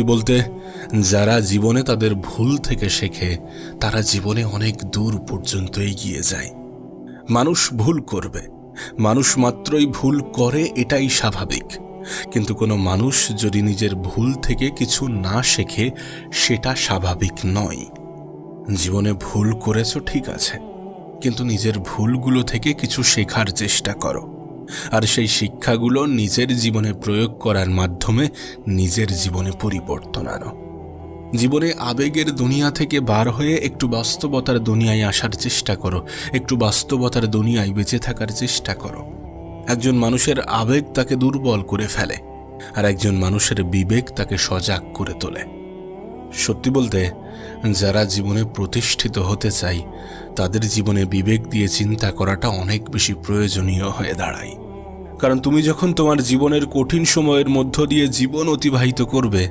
সত্যি বলতে, যারা জীবনে তাদের ভুল থেকে শেখে, তারা জীবনে অনেক দূর পর্যন্ত এগিয়ে যায়। মানুষ ভুল করবে। মানুষ মাত্রই ভুল করে এটাই স্বাভাবিক। কিন্তু কোনো মানুষ যদি নিজের ভুল থেকে কিছু না শেখে, সেটা স্বাভাবিক নয়। জীবনে ভুল করেছ, ঠিক আছে। কিন্তু নিজের ভুলগুলো থেকে কিছু শেখার চেষ্টা করো। আর সেই শিক্ষাগুলো নিজের জীবনে প্রয়োগ করার মাধ্যমে নিজের জীবনে পরিবর্তন আনো। জীবনে আবেগের দুনিয়া থেকে বার হয়ে একটু বাস্তবতার দুনিয়ায় আসার চেষ্টা করো। একটু বাস্তবতার দুনিয়ায় বেঁচে থাকার চেষ্টা করো। একজন মানুষের আবেগ তাকে দুর্বল করে ফেলে আর একজন মানুষের বিবেক তাকে সজাগ করে তোলে। সত্যি বলতে, যারা জীবনে প্রতিষ্ঠিত হতে চায়, তাদের জীবনে বিবেক দিয়ে চিন্তা করাটা অনেক বেশি প্রয়োজনীয় হয়ে দাঁড়ায়। কারণ তুমি যখন তোমার জীবনের কঠিন সময়ের মধ্য দিয়ে জীবন অতিবাহিত করবে